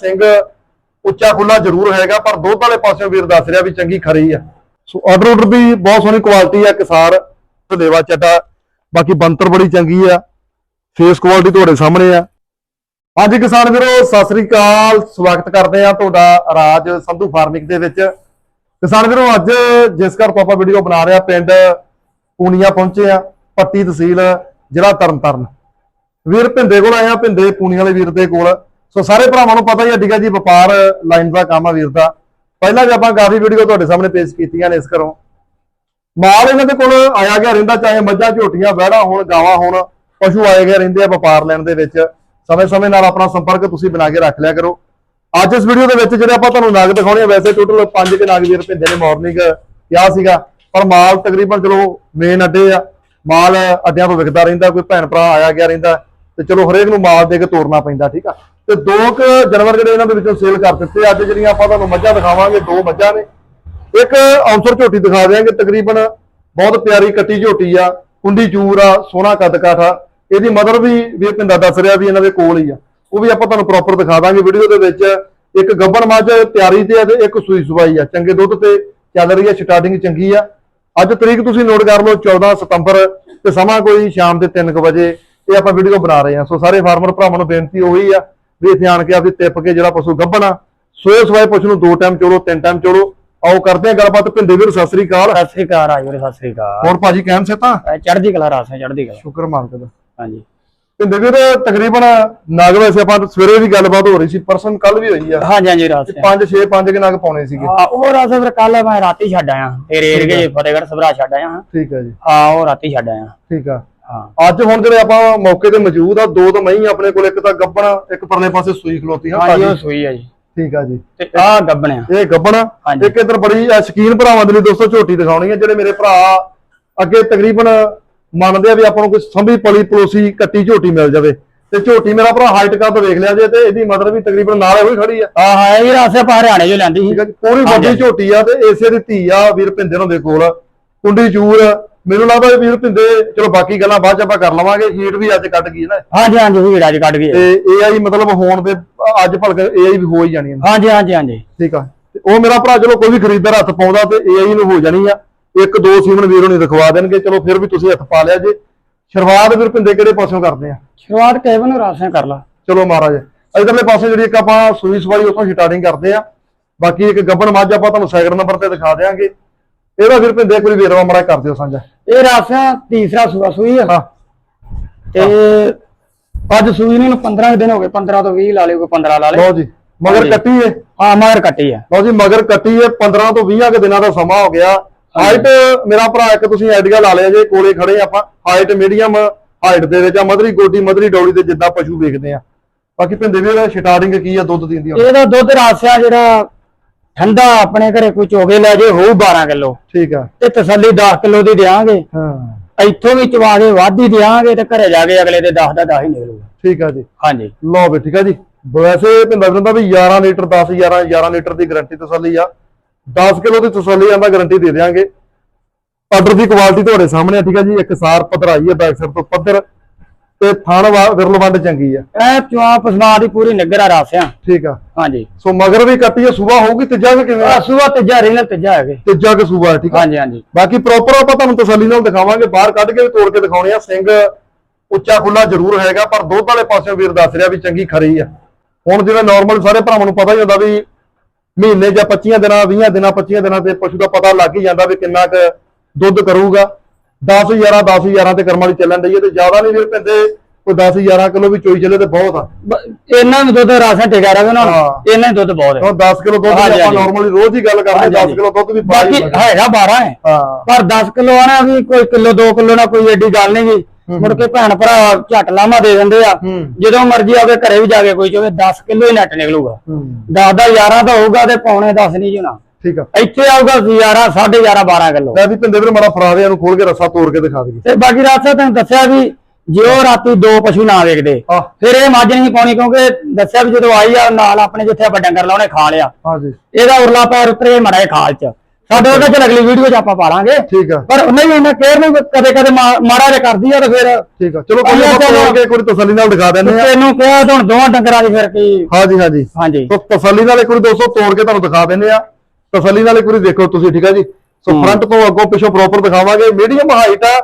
ਸਿੰਘ ਉੱਚਾ ਖੁੱਲਾ ਜ਼ਰੂਰ ਹੈਗਾ, ਪਰ ਦੁੱਧ ਵਾਲੇ ਪਾਸਿਓਂ ਵੀਰ ਦੱਸ ਰਿਹਾ ਵੀ ਚੰਗੀ ਖਰੀ ਆ। ਸੋ ਆਰਡਰ ਆਰਡਰ ਵੀ ਬਹੁਤ ਸੋਹਣੀ ਕੁਆਲਿਟੀ ਆ ਕਿਸਾਰ ਤੇ ਚੱਡਾ। ਬਾਕੀ ਬੰਤਰ ਬੜੀ ਚੰਗੀ ਆ। ਫੇਸ ਕੁਆਲਿਟੀ ਤੁਹਾਡੇ ਸਾਹਮਣੇ ਆ। ਹਾਂਜੀ ਕਿਸਾਨ ਵੀਰੋ, ਸਤਿ ਸ੍ਰੀ ਅਕਾਲ। ਸਵਾਗਤ ਕਰਦੇ ਆ ਤੁਹਾਡਾ ਰਾਜ ਸੰਧੂ ਫਾਰਮਿੰਗ ਦੇ ਵਿੱਚ। ਕਿਸਾਨ ਵੀਰੋ, ਅੱਜ ਜਿਸ ਘਰ ਤੋਂ ਆਪਾਂ ਵੀਡੀਓ ਬਣਾ ਰਹੇ ਆ ਪਿੰਡ ਪੂਨੀਆ ਪਹੁੰਚੇ ਆ ਪੱਟੀ ਤਹਿਸੀਲ ਜ਼ਿਲ੍ਹਾ ਤਰਨਤਾਰਨ। ਵੀਰ ਭਿੰਦੇ ਕੋਲ ਆਇਆ ਭਿੰਦੇ ਪੂਨੀ ਵਾਲੇ ਵੀਰ ਦੇ ਕੋਲ। ਸੋ ਸਾਰੇ ਭਰਾਵਾਂ ਨੂੰ ਪਤਾ ਹੀ ਹੈ ਠੀਕ ਹੈ ਜੀ, ਵਪਾਰ ਲਾਈਨ ਦਾ ਕੰਮ ਆ ਵੀਰ ਦਾ। ਪਹਿਲਾਂ ਵੀ ਆਪਾਂ ਕਾਫੀ ਵੀਡੀਓ ਤੁਹਾਡੇ ਸਾਹਮਣੇ ਪੇਸ਼ ਕੀਤੀਆਂ ਨੇ ਇਸ ਘਰੋਂ। ਮਾਲ ਇਹਨਾਂ ਦੇ ਕੋਲ ਆਇਆ ਗਿਆ ਰਹਿੰਦਾ, ਚਾਹੇ ਮੱਝਾਂ, ਝੋਟੀਆਂ, ਵਹਿੜਾ ਹੋਣ, ਗਾਵਾਂ ਹੋਣ, ਪਸ਼ੂ ਆਏ ਗਏ ਰਹਿੰਦੇ ਆ ਵਪਾਰ ਲੈਣ ਦੇ ਵਿੱਚ। ਸਮੇਂ-ਸਮੇਂ ਨਾਲ ਆਪਣਾ ਸੰਪਰਕ ਤੁਸੀਂ ਬਣਾ ਕੇ ਰੱਖ ਲਿਆ ਕਰੋ। ਅੱਜ ਇਸ ਵੀਡੀਓ ਦੇ ਵਿੱਚ ਜਿਹੜੇ ਆਪਾਂ ਤੁਹਾਨੂੰ ਨਾਗ ਦਿਖਾਉਣੇ ਆ, ਵੈਸੇ ਟੋਟਲ 5 ਕੇ ਨਾਗ ਵੀਰ ਭਿੰਦੇ ਨੇ ਮਾਰਨਿੰਗ ਕਿਹਾ ਸੀਗਾ, ਪਰ ਮਾਲ ਤਕਰੀਬਨ ਚਲੋ ਮੇਨ ਅੱਡੇ ਆ। ਮਾਲ ਅੱਡਿਆਂ ਤੋਂ ਵਿਕਦਾ ਰਹਿੰਦਾ, ਕੋਈ ਭੈਣ ਭਰਾ ਆਇਆ ਗਿਆ ਰਹਿੰਦਾ, ਤੇ ਚਲੋ ਹਰੇਕ ਨੂੰ ਮਾਲ ਦੇ ਕੇ ਤੋਰਨਾ ਪੈਂਦਾ, ਠੀਕ ਆ। ਤੇ ਦੋ ਕੁ ਜਾਨਵਰ ਜਿਹੜੇ ਇਹਨਾਂ ਦੇ ਵਿੱਚੋਂ ਸੇਲ ਕਰ ਦਿੱਤੇ ਅੱਜ ਜਿਹੜੀਆਂ ਆਪਾਂ ਤੁਹਾਨੂੰ ਮੱਝਾਂ ਦਿਖਾਵਾਂਗੇ, ਦੋ ਮੱਝਾਂ ਨੇ। ਇੱਕ ਔਂਸਰ ਝੋਟੀ ਦਿਖਾ ਦਿਆਂਗੇ, ਤਕਰੀਬਨ ਬਹੁਤ ਪਿਆਰੀ ਕੱਟੀ ਝੋਟੀ ਆ। ਕੁੰਡੀ ਚੂਰ ਆ, ਸੋਹਣਾ ਕੱਦ ਕਾਠ ਆ। ਇਹਦੀ ਮਦਰ ਵੀ ਵੀਰ ਪਿੰਦਾ ਦੱਸ ਰਿਹਾ ਵੀ ਇਹਨਾਂ ਦੇ ਕੋਲ ਹੀ ਆ। ਉਹ ਵੀ ਆਪਾਂ ਤੁਹਾਨੂੰ ਪ੍ਰੋਪਰ ਦਿਖਾ ਦਾਂਗੇ ਵੀਡੀਓ ਦੇ ਵਿੱਚ। ਇੱਕ ਗੱਬਣ ਮੱਝ ਤਿਆਰੀ ਤੇ ਆ ਤੇ ਇੱਕ ਸੂਈ ਸਵਾਈ ਆ। ਚੰਗੇ ਦੁੱਧ ਤੇ ਚੱਲ ਰਹੀ ਆ ਸਟਾਰਟਿੰਗ ਚੰਗੀ ਆ। ਅੱਜ ਤਰੀਕ ਤੁਸੀਂ ਨੋਟ ਕਰ ਲਓ 14 ਸਤੰਬਰ ਤੇ ਸਮਾਂ ਕੋਈ ਸ਼ਾਮ ਦੇ 3 ਵਜੇ। ਇਹ ਆਪਾਂ ਵੀਡੀਓ ਬਣਾ ਰਹੇ ਆ। ਸੋ ਸਾਰੇ ਫਾਰਮਰ ਭਰਾਵਾਂ ਨੂੰ ਬੇਨਤੀ ਉਹੀ ਆ ਵੀ ਇੱਥੇ ਆਣ ਕੇ ਆਪਦੀ ਟਿੱਪ ਕੇ ਜਿਹੜਾ ਪਸ਼ੂ ਗੱਭਣਾ ਸੋਏ ਸਵਾਏ ਪਸ਼ੂ ਨੂੰ ਦੋ ਟਾਈਮ ਚੋਲੋ ਤਿੰਨ ਟਾਈਮ ਚੋਲੋ ਆਓ ਕਰਦੇ ਆ ਗੱਲਬਾਤ। ਭਿੰਦੇ ਵੀਰ ਸਤਿ ਸ੍ਰੀ ਅਕਾਲ। ਸਤਿ ਸ੍ਰੀ ਅਕਾਲ ਆਜੋ ਸਤਿ ਸ੍ਰੀ ਅਕਾਲ। ਹੋਰ ਭਾਜੀ ਕਹਿਣ ਸੇ ਤਾਂ ਚੜ੍ਹਦੀ ਕਲਾ ਰਾਸ ਹੈ ਚੜ੍ਹਦੀ ਕਲਾ। ਸ਼ੁਕਰ ਮਾਲਕ ਦਾ ਹਾਂਜੀ। ਭਿੰਦੇ ਵੀਰ ਤਕਰੀਬਨ ਨਾਗ ਵੈਸੇ ਆਪਾਂ ਸਵੇਰੇ ਵੀ ਗੱਲਬਾਤ ਹੋ ਰਹੀ ਸੀ ਪਰਸਨ ਕੱਲ ਵੀ ਹੋਈ ਆ। ਹਾਂਜੀ ਹਾਂਜੀ ਰਾਸ 5 6 5 ਕੇ ਨਾਗ ਪਾਉਣੇ ਸੀਗੇ। ਹਾਂ ਉਹ ਰਾਸ ਫਿਰ ਕੱਲ ਮੈਂ ਰਾਤੀ ਛੱਡ ਆਇਆ। ਤੇਰੇ ਏਰੀਏ ਫਤਿਹਗੜ੍ਹ ਸਭਰਾ ਛੱਡ ਆਇਆ। ਠੀਕ ਹੈ ਜੀ। ਹਾਂ ਉਹ ਰਾਤੀ ਛੱਡ ਆਇਆ। ਠੀਕ ਆ। ਅੱਜ ਹੁਣ ਜਿਹੜੇ ਆਪਾਂ ਮੌਕੇ ਤੇ ਮੌਜੂਦ ਆ ਦੋ ਤਾਂ ਮਹੀਂ ਆਪਣੇ ਕੋਲ ਇੱਕ ਤਾਂ ਗੱਬਣਾ ਇੱਕ ਪਰਲੇ ਪਾਸੇ ਸੂਈ ਖਲੋਤੀ ਹਾਂ ਹਾਂਜੀ ਉਹ। ਸੂਈ ਹੈ ਜੀ। ਠੀਕ ਆ ਜੀ। ਤੇ ਆਹ ਗੱਬਣਿਆ ਇਹ ਗੱਬਣਾ। ਇੱਕ ਇਧਰ ਬੜੀ ਸ਼ੌਕੀਨ ਭਰਾਵਾਂ ਦੇ ਲਈ ਦੋਸਤੋ ਝੋਟੀ ਦਿਖਾਉਣੀ ਹੈ ਜਿਹੜੇ ਮੇਰੇ ਭਰਾ ਅੱਗੇ ਤਕਰੀਬਨ ਮੰਨਦੇ ਆ ਵੀ ਆਪਾਂ ਨੂੰ ਕੋਈ ਸੰਭੀ ਪਲੀ ਪਲੋਸੀ ਕੱਟੀ ਝੋਟੀ ਮਿਲ ਜਾਵੇ। ਤੇ ਝੋਟੀ ਮੇਰਾ ਭਰਾ ਹਾਈਟ ਕੱਦ ਵੇਖ ਲਿਆ ਜੇ ਤੇ ਇਹਦੀ ਮਦਰ ਵੀ ਤਕਰੀਬਨ ਨਾਲ ਹੋਈ ਖੜੀ ਆ। ਹਾਂ ਹਾਂ ਇਹ ਰਾਸ ਆਪਾਂ ਹਰਿਆਣੇ ਚੋਂ ਲੈਂਦੀ ਸੀ। ਆ ਜੀ ਪੂਰੀ ਵੱਡੀ। ਝੋਟੀ ਆ ਤੇ ਏਸੇ ਦੀ ਧੀ ਆ ਵੀਰ ਭਿੰਦੇ ਨੂੰ ਦੇ ਕੋਲ। ਕੁੰਡੀ ਚੂਰ ਮੈਨੂੰ ਲੱਗਦਾ ਵੀਰ ਭਿੰਦੇ ਚਲੋ ਬਾਕੀ ਗੱਲਾਂ ਬਾਅਦ ਚ ਆਪਾਂ ਕਰ ਲਵਾਂਗੇ ਹੀਟ ਵੀ ਅੱਜ ਕੱਢ ਗਈ ਨਾ। ਹਾਂਜੀ ਹਾਂਜੀ ਵੀੜ ਅੱਜ ਕੱਢ ਗਈ ਤੇ ਏਆਈ ਮਤਲਬ ਹੋਣ ਦੇ ਅੱਜ ਭਲਕ ਏਆਈ ਵੀ ਹੋ ਹੀ ਜਾਣੀ ਹੈ ਹਾਂਜੀ ਹਾਂਜੀ ਹਾਂਜੀ। ਠੀਕ ਆ। ਤੇ ਉਹ ਮੇਰਾ ਭਰਾ ਚਲੋ ਕੋਈ ਵੀ ਖਰੀਦਦਾਰ ਹੱਥ ਪਾਉਂਦਾ ਤੇ ਏਆਈ ਨੂੰ ਹੋ ਜਾਣੀ ਆ। ਇੱਕ ਦੋ ਸੀਮਨ ਵੀਰੋਂ ਨਹੀਂ ਦਿਖਵਾ ਦੇਣਗੇ ਚਲੋ ਫਿਰ ਵੀ ਤੁਸੀਂ ਹੱਥ ਪਾ ਲਿਆ ਜੇ। ਸ਼ੁਰੂਆਤ ਵੀਰ ਭਿੰਦੇ ਕਿਹੜੇ ਪਾਸਿਓਂ ਕਰਦੇ ਆ? ਸ਼ੁਰੂਆਤ ਕੇਵਨ ਨੂੰ ਰਾਸਾਂ ਕਰ ਲਾ। ਚਲੋ ਮਹਾਰਾਜ ਇਧਰਲੇ ਪਾਸੇ ਜਿਹੜੀ ਇੱਕ ਆਪਾਂ ਸੂਈ ਸਵਾਈ ਉੱਥੋਂ ਸਟਾਰਟਿੰਗ ਕਰਦੇ ਆ। ਬਾਕੀ ਇੱਕ ਗੱਬਣ ਮੱਝ ਆਪਾਂ ਤੁਹਾਨੂੰ ਸੈਕਿੰਡ ਨੰਬਰ ਤੇ ਦਿਖਾ ਦੇਾਂਗੇ ਇਹਦਾ ਵੀਰ ਭਿੰਦੇ ਵਾਰੀ ਵੀਰਵਾ ਮੜਾ ਕਰ ਦਿਓ ਸਾਂਝਾ। ਇਹ ਰਾਸਾਂ ਤੀਸਰਾ ਸੂਆ ਸੂਈ ਆ। ਤੇ ਅੱਜ ਸੂਈ ਨੂੰ 15 ਦਿਨ ਹੋ ਗਏ 15 ਤੋਂ 20 ਲਾ ਲਿਓ ਕੋਈ 15 ਲਾ ਲੇ ਲਓ ਜੀ ਮਗਰ। ਕੱਟੀ ਏ। ਹਾਂ ਮਗਰ ਕੱਟੀ ਆ। ਲਓ ਜੀ ਮਗਰ ਕੱਟੀ ਏ 15 ਤੋਂ 20 ਕੁ ਦਿਨਾਂ ਦਾ ਸਮਾਂ ਹੋ ਗਿਆ। ਹਾਈਟ ਮੇਰਾ ਭਰਾ ਇੱਕ ਤੁਸੀਂ ਆਈਡੀਆ ਲਾ ਲਿਆ ਜੇ ਕੋਲੇ ਖੜੇ ਆਪਾਂ। ਹਾਈਟ ਮੀਡੀਅਮ ਹਾਈਟ ਦੇ ਵਿੱਚ ਆ ਮਧਰੀ ਗੋਡੀ ਮਧਰੀ ਡੌਲੀ ਤੇ ਜਿੱਦਾਂ ਪਸ਼ੂ ਵੇਖਦੇ ਆ। ਬਾਕੀ ਭਿੰਦੇ ਵੀਰ ਸਟਾਰਟਿੰਗ ਕੀ ਆ ਦੁੱਧ ਦਿੰਦੀ ਇਹਦਾ ਦੁੱਧ ਰਾਸਿਆ ਜਿਹੜਾ ਠੰਡਾ ਆਪਣੇ ਘਰੇ ਕੋਈ ਚੋਗੇ ਲੈ ਜੇ ਹੋਊ 12 ਕਿਲੋ। ਠੀਕ ਆ। ਤੇ ਤਸੱਲੀ 10 ਕਿਲੋ ਦੀ ਦੇਾਂਗੇ ਹਾਂ। ਇੱਥੋਂ ਵੀ ਚਵਾ ਕੇ ਵਾਧੀ ਦੇਾਂਗੇ ਤੇ ਘਰੇ ਜਾ ਕੇ ਅਗਲੇ ਦੇ 10 ਦਾ 10 ਹੀ ਨਿਕਲੂਗਾ। ਠੀਕ ਆ ਜੀ। ਹਾਂਜੀ। ਲਓ ਵੀ ਠੀਕ ਆ ਜੀ। ਵੈਸੇ ਭਿੰਦਾ ਕਹਿੰਦਾ ਵੀ 11 ਲੀਟਰ 10 11 11 ਲੀਟਰ ਦੀ ਗਾਰੰਟੀ ਤਸੱਲੀ ਆ। 10 ਕਿਲੋ ਦੀ ਤਸੱਲੀ ਆਂਦਾ ਗਾਰੰਟੀ ਦੇ ਦਿਆਂਗੇ। ਆਰਡਰ ਦੀ ਕੁਆਲਿਟੀ ਤੁਹਾਡੇ ਸਾਹਮਣੇ ਆ ਠੀਕ ਆ ਜੀ। ਇੱਕ ਸਾਰ ਪਧਰਾਈ ਹੈ ਬੈਕ ਸਾਈਡ ਤੋਂ ਪੱਧਰ। ਤੇ ਥਣ ਵਿਰਲ ਵੰਡ ਚੰਗੀ ਆ। ਇਹ ਚਵਾ ਪਸਮਾ ਦੀ ਪੂਰੀ ਨਿੱਗਰ ਆ ਰਾਸਿਆ ਠੀਕ ਆ। ਹਾਂਜੀ। ਸੋ ਮਗਰ ਵੀ ਕੱਟੀ ਆ ਸੂਬਾ ਹੋਊਗੀ ਤੀਜਾ ਕਿ ਕਿਵੇਂ? ਆ? ਸੂਆ ਤੀਜਾ ਰੀਨਲ ਤੀਜਾ ਹੈਗੇ। ਤੀਜਾ ਕਿ ਸੂਬਾ ਠੀਕ ਆ? ਹਾਂਜੀ ਹਾਂਜੀ। ਬਾਕੀ ਪ੍ਰੋਪਰ ਆਪਾਂ ਤੁਹਾਨੂੰ ਤਸੱਲੀ ਨਾਲ ਦਿਖਾਵਾਂਗੇ ਬਾਹਰ ਕੱਢ ਕੇ ਵੀ ਤੋੜ ਕੇ ਦਿਖਾਉਣੇ ਆ ਸਿੰਘ ਉੱਚਾ ਖੁੱਲਾ ਜ਼ਰੂਰ ਹੈਗਾ ਪਰ ਦੁੱਧ ਵਾਲੇ ਪਾਸਿਓਂ ਵੀਰ ਦੱਸ ਰਿਹਾ ਵੀ ਚੰਗੀ ਖਰੀ ਆ। ਹੁਣ ਜਿਵੇਂ ਨਾਰਮਲ ਸਾਰੇ ਭਰਾਵਾਂ ਨੂੰ ਪਤਾ ਹੀ ਹੁੰਦਾ ਵੀ ਮਹੀਨੇ ਜਾਂ 25 ਦਿਨਾਂ 20 ਦਿਨਾਂ 25 ਦਿਨਾਂ ਤੇ ਪਸ਼ੂ ਦਾ ਪਤਾ ਲੱਗ ਹੀ ਜਾਂਦਾ ਵੀ ਕਿੰਨਾ ਕੁ ਦੁੱਧ ਕਰੂਗਾ। 10 11 10 11 ਤੇ ਕਰਮਾਂ ਦੀ ਚੱਲਣ ਡਈ ਹੈ ਤੇ ਜ਼ਿਆਦਾ ਨਹੀਂ ਵੀਰ ਪੈਂਦੇ। ਕੋਈ 10 11 ਕਿਲੋ ਵੀ ਚੋਈ ਚੱਲੇ ਤੇ ਬਹੁਤ ਆ। ਇਹਨਾਂ ਨੂੰ ਦੁੱਧ ਰਾਸਿਆ ਟਿਕਾ ਰਹੇ ਨਾ। ਹਾਂ। ਇਹਨਾਂ ਹੀ ਦੁੱਧ ਬਹੁਤ ਹੈ। ਹੁਣ 10 ਕਿਲੋ ਦੁੱਧ ਦੀ ਆਪਾਂ। ਨਾਰਮਲੀ ਰੋਜ਼ ਹੀ ਗੱਲ ਕਰਦੇ ਹਾਂਜੀ, 10 ਹਾਂਜੀ। ਕਿਲੋ ਦੁੱਧ ਵੀ ਬਾਕੀ ਹੈਗਾ 12 ਹੈ। ਪਰ 10 ਕਿਲੋ ਆਣਾ ਵੀ ਕੋਈ ਕਿਲੋ 2 ਕਿਲੋ ਨਾ ਕੋਈ ਏਡੀ ਗੱਲ ਨਹੀਂ ਗੀ। ਮੁੜ ਕੇ ਭੈਣ ਭਰਾ ਝੱਟ ਲਾਮਾ ਦੇ ਦਿੰਦੇ ਆ। ਜਦੋਂ ਮਰਜ਼ੀ ਆਵੇ ਘਰੇ ਵੀ ਜਾ ਕੇ ਕੋਈ ਚੋਵੇ 10 ਕਿਲੋ ਹੀ ਨੱਟ ਨਿਕਲੂਗਾ। ਹੂੰ। 10 ਦਾ 11 ਤਾਂ ਹੋਊਗਾ ਤੇ ਪੌਣੇ 10 ਨਹੀਂ ਜੁਣਾ ਠੀਕ ਆ। ਇੱਥੇ ਆਊਗਾ 11 11.5 12 ਕਿਲੋ। ਮੈਂ ਵੀ ਪਿੰਦੇ ਵੀਰ ਮਾੜਾ ਫੜਾ ਦੇ ਇਹਨੂੰ ਖੋਲ ਕੇ ਰੱਸਾ ਤੋੜ ਕੇ ਦਿਖਾ ਦਈਏ। ਤੇ ਬਾਕੀ ਰਾਸਾ ਤੈਨੂੰ ਦੱਸਿਆ ਵੀ ਜੇ ਉਹ ਰਾਤੀ ਦੋ ਪਸ਼ੂ ਨਾ ਵੇਖਦੇ ਆਹ। ਫਿਰ ਇਹ ਮੱਝ ਨਹੀਂ ਪਾਉਣੀ ਕਿਉਂਕਿ ਦੱਸਿਆ ਵੀ ਜਦੋਂ ਆਈ ਆ ਨਾਲ ਆਪਣੇ ਜਿੱਥੇ ਆਪਾਂ ਡੰਗਰ ਲਾਉਣੇ ਖਾ ਲਿਆ। ਹਾਂਜੀ ਇਹਦਾ ਉਰਲਾ ਪੈਰ ਉਤਰੇ ਮੜਾ ਖਾਲ ਚ। ਸਾਡੇ ਉਹਦੇ ਚ ਅਗਲੀ ਵੀਡੀਓ 'ਚ ਆਪਾਂ ਪਾ ਲਾਂਗੇ ਠੀਕ ਆ। ਪਰ ਨਹੀਂ ਇਹਨਾਂ ਕੇਅਰ ਨਹੀਂ ਕਦੇ ਕਦੇ ਮਾੜਾ ਜਿਹਾ ਕਰਦੀ ਆ ਤੇ ਫਿਰ ਠੀਕ ਆ। ਚਲੋ ਕੋਈ ਆਪਾਂ। ਤੋੜ ਕੇ ਵਾਰੀ ਤਸੱਲੀ ਨਾਲ ਦਿਖਾ ਦਿੰਦੇ ਆ ਤੈਨੂੰ ਕਿਹਾ ਤਾਂ ਹੁਣ ਦੋਵਾਂ ਡੰਗਰਾਂ ਦੀ ਫਿਰ ਕੀ ਹਾਂਜੀ ਹਾਂਜੀ। ਹਾਂਜੀ ਤਸੱਲੀ ਨਾਲ ਇੱਕ ਵਾਰੀ ਦੋਸਤੋ ਤੋੜ ਕੇ ਤੁਹਾਨੂੰ ਦਿਖਾ ਦਿੰਦੇ ਆ ਤਸੱਲੀ ਨਾਲ ਇੱਕ ਵਾਰੀ ਦੇਖੋ ਤੁਸੀਂ ਠੀਕ ਆ ਜੀ? ਸੋ ਫਰੰਟ ਤੋਂ ਅੱਗੋਂ ਪਿੱਛੋਂ ਪ੍ਰੋਪਰ ਦਿਖਾਵਾਂਗੇ। ਮੀਡੀਅਮ ਹਾਈਟ ਆ